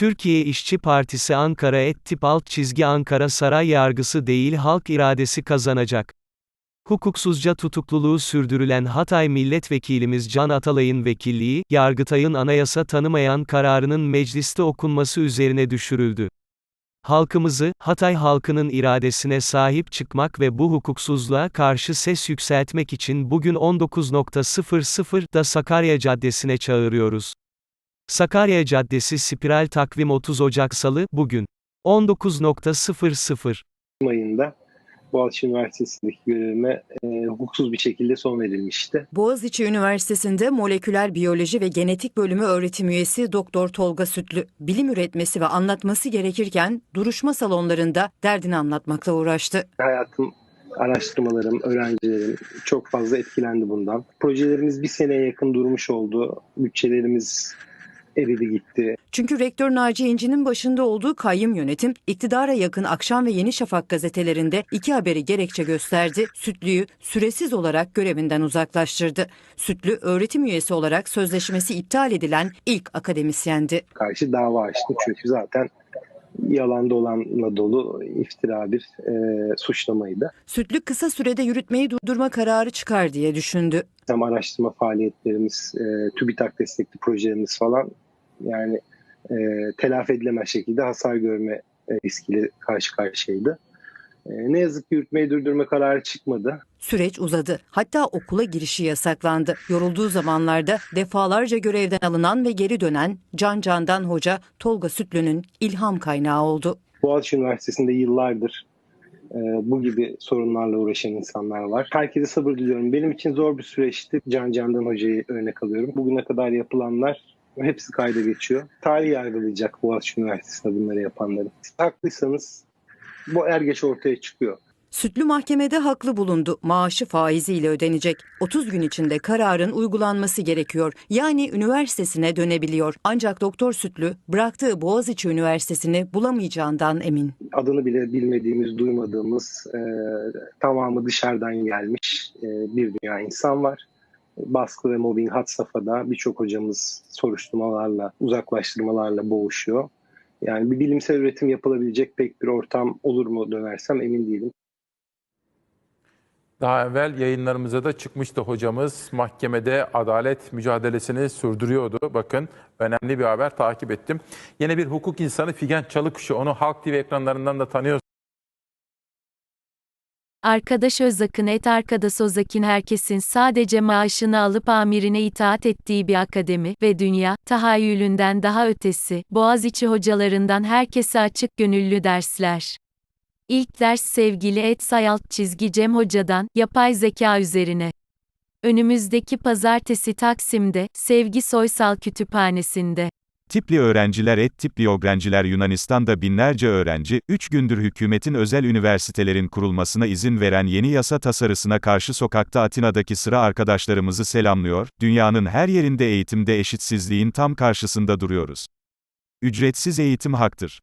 Türkiye İşçi Partisi Ankara et tip alt çizgi Ankara saray yargısı değil halk iradesi kazanacak. Hukuksuzca tutukluluğu sürdürülen Hatay Milletvekilimiz Can Atalay'ın vekilliği, Yargıtay'ın anayasa tanımayan kararının mecliste okunması üzerine düşürüldü. Halkımızı, Hatay halkının iradesine sahip çıkmak ve bu hukuksuzluğa karşı ses yükseltmek için bugün 19.00'da Sakarya Caddesi'ne çağırıyoruz. Sakarya Caddesi Spiral Takvim 30 Ocak Salı, bugün. 19.00 ayında Boğaziçi Üniversitesi'ndeki görevime e, hukuksuz bir şekilde son verilmişti. Boğaziçi Üniversitesi'nde moleküler biyoloji ve genetik bölümü öğretim üyesi Doktor Tolga Sütlü, bilim üretmesi ve anlatması gerekirken duruşma salonlarında derdini anlatmakla uğraştı. Hayatım, araştırmalarım, öğrencilerim çok fazla etkilendi bundan. Projelerimiz bir seneye yakın durmuş oldu. Bütçelerimiz eridi gitti. Çünkü rektör Naci İnci'nin başında olduğu kayyum yönetim, iktidara yakın Akşam ve Yeni Şafak gazetelerinde iki haberi gerekçe gösterdi, Sütlü'yü süresiz olarak görevinden uzaklaştırdı. Sütlü, öğretim üyesi olarak sözleşmesi iptal edilen ilk akademisyendi. Karşı dava açtım çünkü zaten yalan dolanla dolu iftira bir e, suçlamaydı. Sütlü kısa sürede yürütmeyi durdurma kararı çıkar diye düşündü. Hem araştırma faaliyetlerimiz, e, TÜBİTAK destekli projelerimiz falan yani e, telafi edilemez şekilde hasar görme e, riskiyle karşı karşıyaydı. E, ne yazık ki yürütmeyi durdurma kararı çıkmadı. Süreç uzadı. Hatta okula girişi yasaklandı. Yorulduğu zamanlarda defalarca görevden alınan ve geri dönen Can Candan Hoca Tolga Sütlü'nün ilham kaynağı oldu. Boğaziçi Üniversitesi'nde yıllardır e, bu gibi sorunlarla uğraşan insanlar var. Herkese sabır diliyorum. Benim için zor bir süreçti. Can Candan Hoca'yı örnek alıyorum. Bugüne kadar yapılanlar hepsi kayda geçiyor. Tarih yargılayacak Boğaziçi Üniversitesi'nde bunları yapanları. Haklıysanız bu er geç ortaya çıkıyor. Sütlü mahkemede haklı bulundu. Maaşı faiziyle ödenecek. 30 gün içinde kararın uygulanması gerekiyor. Yani üniversitesine dönebiliyor. Ancak Doktor Sütlü bıraktığı Boğaziçi Üniversitesi'ni bulamayacağından emin. Adını bile bilmediğimiz, duymadığımız, e, tamamı dışarıdan gelmiş e, bir dünya insan var. Baskı ve mobbing had safhada birçok hocamız soruşturmalarla, uzaklaştırmalarla boğuşuyor. Yani bir bilimsel üretim yapılabilecek pek bir ortam olur mu dönersem emin değilim. Daha evvel yayınlarımıza da çıkmıştı hocamız. Mahkemede adalet mücadelesini sürdürüyordu. Bakın önemli bir haber takip ettim. Yine bir hukuk insanı Figen Çalıkuşu. Onu Halk TV ekranlarından da tanıyorsunuz. Arkadaş Özak'ın et arkadaş Ozak'in herkesin sadece maaşını alıp amirine itaat ettiği bir akademi ve dünya, tahayyülünden daha ötesi, Boğaziçi hocalarından herkese açık gönüllü dersler. İlk ders sevgili et sayalt çizgi Cem Hoca'dan, yapay zeka üzerine. Önümüzdeki pazartesi Taksim'de, Sevgi Soysal Kütüphanesi'nde. Tipli öğrenciler et tipli öğrenciler Yunanistan'da binlerce öğrenci, 3 gündür hükümetin özel üniversitelerin kurulmasına izin veren yeni yasa tasarısına karşı sokakta Atina'daki sıra arkadaşlarımızı selamlıyor, dünyanın her yerinde eğitimde eşitsizliğin tam karşısında duruyoruz. Ücretsiz eğitim haktır.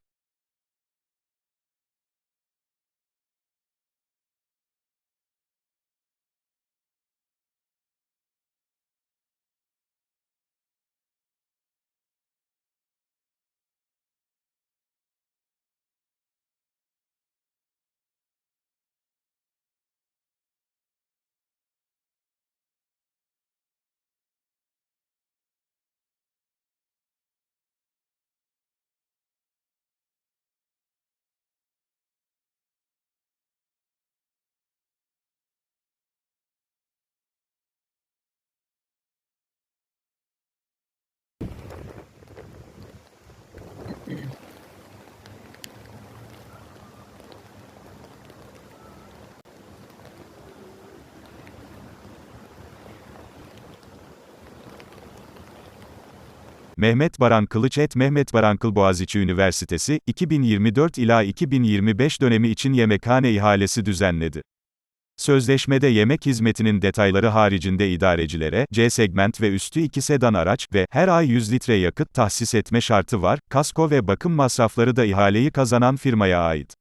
Mehmet Baran Kılıç et Mehmet Barankıl Boğaziçi Üniversitesi, 2024 ila 2025 dönemi için yemekhane ihalesi düzenledi. Sözleşmede yemek hizmetinin detayları haricinde idarecilere, C segment ve üstü 2 sedan araç ve her ay 100 litre yakıt tahsis etme şartı var, kasko ve bakım masrafları da ihaleyi kazanan firmaya ait.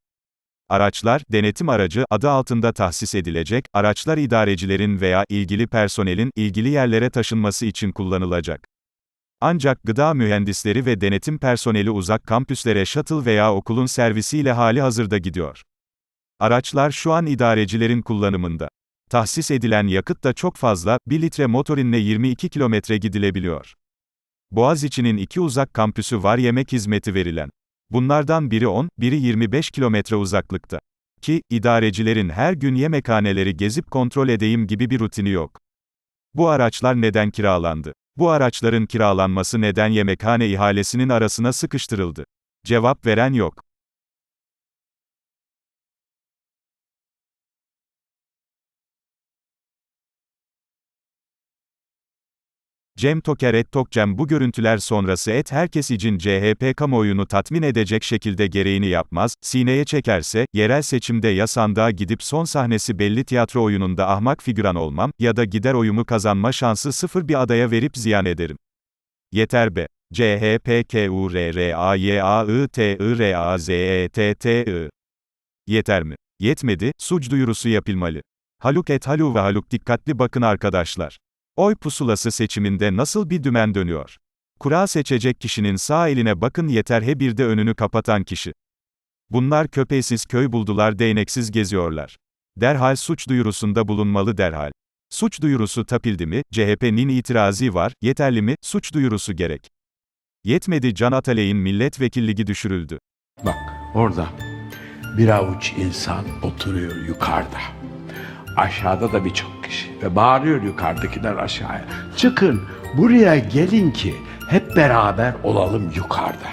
Araçlar, denetim aracı adı altında tahsis edilecek, araçlar idarecilerin veya ilgili personelin ilgili yerlere taşınması için kullanılacak. Ancak gıda mühendisleri ve denetim personeli uzak kampüslere shuttle veya okulun servisiyle hali hazırda gidiyor. Araçlar şu an idarecilerin kullanımında. Tahsis edilen yakıt da çok fazla, 1 litre motorinle 22 kilometre gidilebiliyor. Boğaziçi'nin iki uzak kampüsü var yemek hizmeti verilen. Bunlardan biri 10, biri 25 kilometre uzaklıkta. Ki, idarecilerin her gün yemekhaneleri gezip kontrol edeyim gibi bir rutini yok. Bu araçlar neden kiralandı? Bu araçların kiralanması neden yemekhane ihalesinin arasına sıkıştırıldı? Cevap veren yok. Cem Toker et Tokcem bu görüntüler sonrası et herkes için CHP kamuoyunu tatmin edecek şekilde gereğini yapmaz, sineye çekerse, yerel seçimde ya sandığa gidip son sahnesi belli tiyatro oyununda ahmak figüran olmam, ya da gider oyumu kazanma şansı sıfır bir adaya verip ziyan ederim. Yeter be. CHP KU R R A Y A I T I R A Z E Yeter mi? Yetmedi, suç duyurusu yapılmalı. Haluk et Halu ve Haluk dikkatli bakın arkadaşlar. Oy pusulası seçiminde nasıl bir dümen dönüyor? Kura seçecek kişinin sağ eline bakın yeter he bir de önünü kapatan kişi. Bunlar köpeğsiz köy buldular değneksiz geziyorlar. Derhal suç duyurusunda bulunmalı derhal. Suç duyurusu tapildi mi, CHP'nin itirazı var, yeterli mi, suç duyurusu gerek. Yetmedi Can Atalay'ın milletvekilligi düşürüldü. Bak orada bir avuç insan oturuyor yukarıda. Aşağıda da birçok kişi ve bağırıyor yukarıdakiler aşağıya. Çıkın buraya gelin ki hep beraber olalım yukarıda.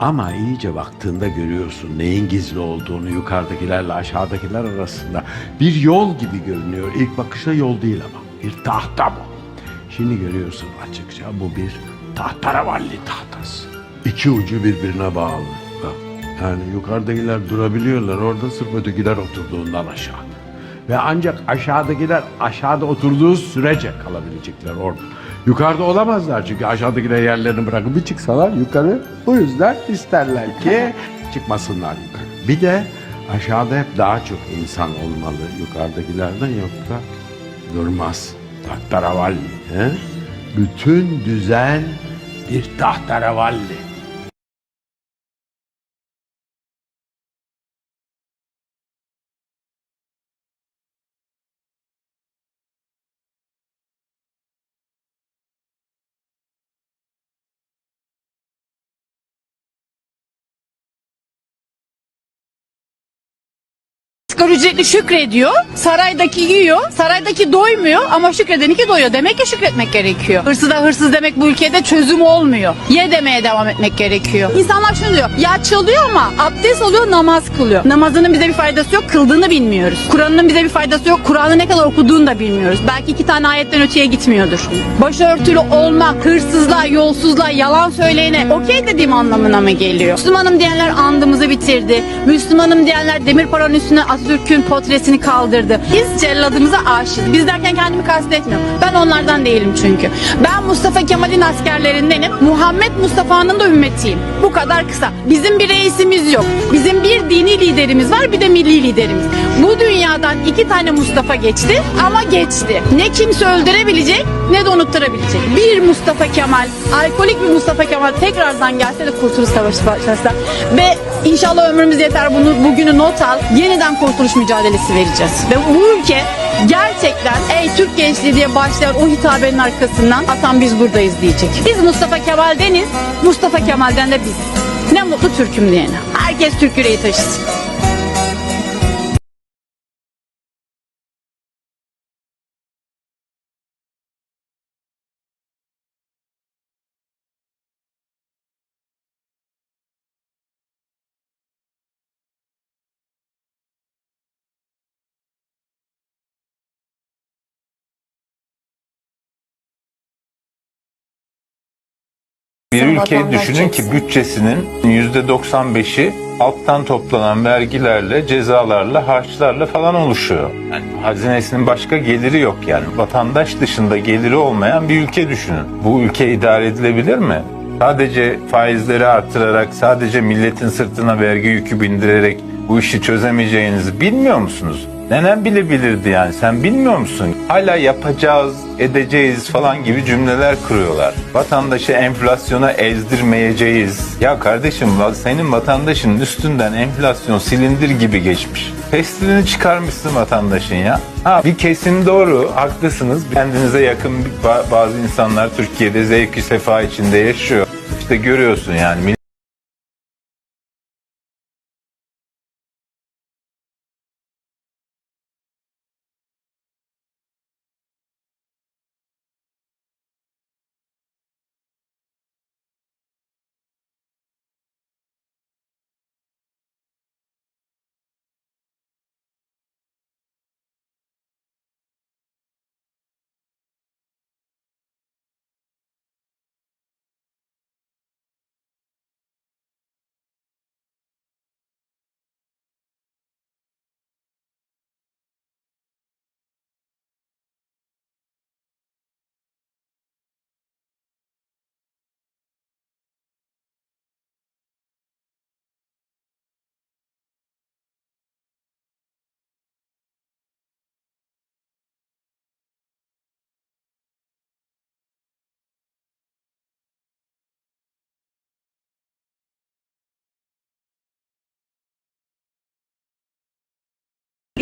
Ama iyice baktığında görüyorsun neyin gizli olduğunu yukarıdakilerle aşağıdakiler arasında. Bir yol gibi görünüyor. İlk bakışta yol değil ama. Bir tahta bu. Şimdi görüyorsun açıkça bu bir tahtaravalli tahtası. İki ucu birbirine bağlı. Yani yukarıdakiler durabiliyorlar orada sırf ötekiler oturduğundan aşağı. Ve ancak aşağıdakiler aşağıda oturduğu sürece kalabilecekler orada. Yukarıda olamazlar çünkü aşağıdakiler yerlerini bırakıp bir çıksalar yukarı. Bu yüzden isterler ki çıkmasınlar yukarı. Bir de aşağıda hep daha çok insan olmalı yukarıdakilerden yoksa durmaz. Tahtaravalli. He? Bütün düzen bir tahtaravalli. Asgari ücretli şükrediyor, saraydaki yiyor, saraydaki doymuyor ama şükredeninki doyuyor. Demek ki şükretmek gerekiyor. Hırsıza hırsız demek bu ülkede çözüm olmuyor. Ye demeye devam etmek gerekiyor. İnsanlar şunu diyor, ya çalıyor ama abdest alıyor, namaz kılıyor. Namazının bize bir faydası yok, kıldığını bilmiyoruz. Kur'an'ın bize bir faydası yok, Kur'an'ı ne kadar okuduğunu da bilmiyoruz. Belki iki tane ayetten öteye gitmiyordur. Başörtülü olmak, hırsızlığa, yolsuzluğa, yalan söyleyene okey dediğim anlamına mı geliyor? Müslümanım diyenler andımızı bitirdi. Müslümanım diyenler demir paranın üstüne Atatürk'ün portresini kaldırdı. Biz celladımıza aşığız. Biz derken kendimi kastetmiyorum. Ben onlardan değilim çünkü. Ben Mustafa Kemal'in askerlerindenim. Muhammed Mustafa'nın da ümmetiyim. Bu kadar kısa. Bizim bir reisimiz yok. Bizim bir dini liderimiz var bir de milli liderimiz. Bu dünyadan iki tane Mustafa geçti ama geçti. Ne kimse öldürebilecek ne de unutturabilecek. Bir Mustafa Kemal, alkolik bir Mustafa Kemal tekrardan gelse de Kurtuluş Savaşı başlasa ve inşallah ömrümüz yeter bunu bugünü not al. Yeniden kurtuluş mücadelesi vereceğiz. Ve bu ülke gerçekten ey Türk gençliği diye başlayan o hitabenin arkasından Hasan biz buradayız diyecek. Biz Mustafa Kemal deniz, Mustafa Kemal'den de biz. Ne mutlu Türk'üm diyene. Herkes Türk yüreği taşısın. Bir ülkeyi düşünün ki bütçesinin %95'i alttan toplanan vergilerle, cezalarla, harçlarla falan oluşuyor. Yani hazinesinin başka geliri yok yani. Vatandaş dışında geliri olmayan bir ülke düşünün. Bu ülke idare edilebilir mi? Sadece faizleri artırarak, sadece milletin sırtına vergi yükü bindirerek bu işi çözemeyeceğinizi bilmiyor musunuz? Nenem bile bilirdi yani sen bilmiyor musun? Hala yapacağız, edeceğiz falan gibi cümleler kuruyorlar. Vatandaşı enflasyona ezdirmeyeceğiz. Ya kardeşim senin vatandaşının üstünden enflasyon silindir gibi geçmiş. Pestilini çıkarmışsın vatandaşın ya. Ha bir kesin doğru, haklısınız. Kendinize yakın ba- bazı insanlar Türkiye'de zevki sefa içinde yaşıyor. İşte görüyorsun yani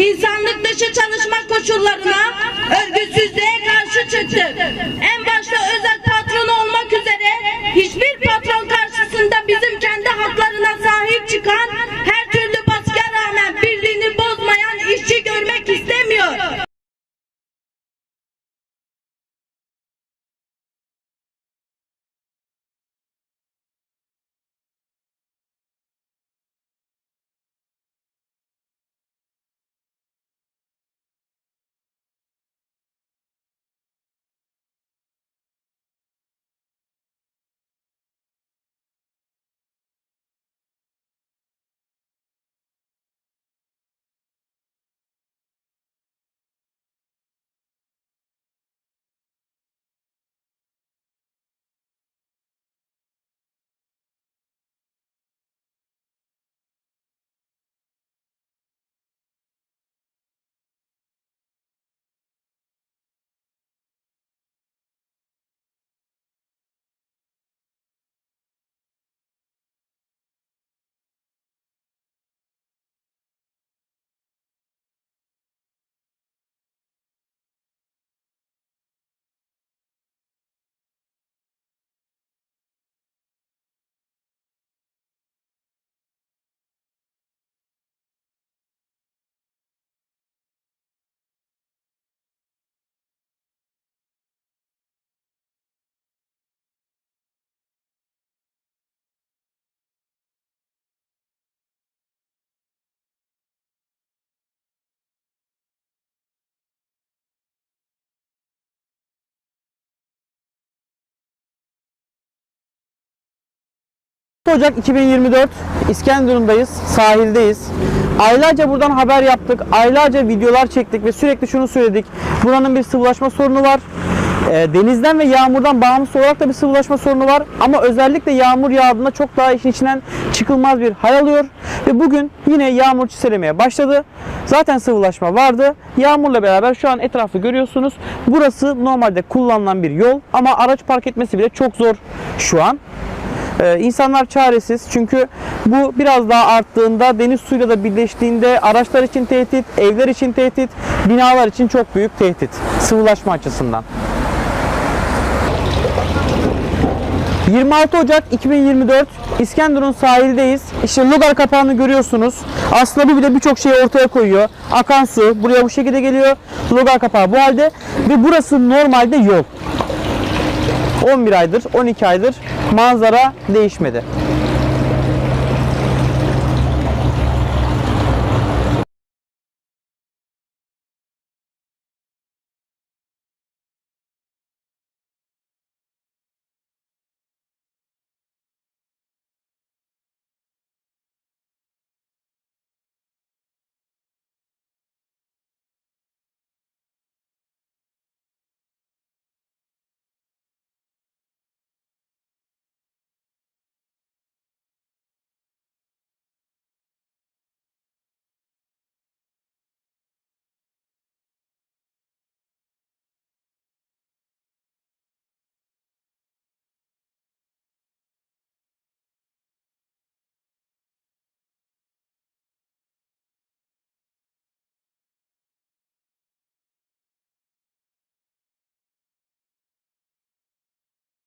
İnsanlık dışı çalışma koşullarına, örgütsüzlüğe karşı çıktık. Ocak 2024 İskenderun'dayız, sahildeyiz. Aylarca buradan haber yaptık, aylarca videolar çektik ve sürekli şunu söyledik. Buranın bir sıvılaşma sorunu var. Ee, denizden ve yağmurdan bağımsız olarak da bir sıvılaşma sorunu var. Ama özellikle yağmur yağdığında çok daha işin içinden çıkılmaz bir hal alıyor. Ve bugün yine yağmur çiselemeye başladı. Zaten sıvılaşma vardı. Yağmurla beraber şu an etrafı görüyorsunuz. Burası normalde kullanılan bir yol ama araç park etmesi bile çok zor şu an. Ee, insanlar çaresiz çünkü bu biraz daha arttığında deniz suyuyla da birleştiğinde araçlar için tehdit, evler için tehdit, binalar için çok büyük tehdit sıvılaşma açısından. 26 Ocak 2024 İskenderun sahildeyiz. İşte logar kapağını görüyorsunuz. Aslında bu bile birçok şeyi ortaya koyuyor. Akan su buraya bu şekilde geliyor. Logar kapağı bu halde ve burası normalde yol. 11 aydır, 12 aydır manzara değişmedi.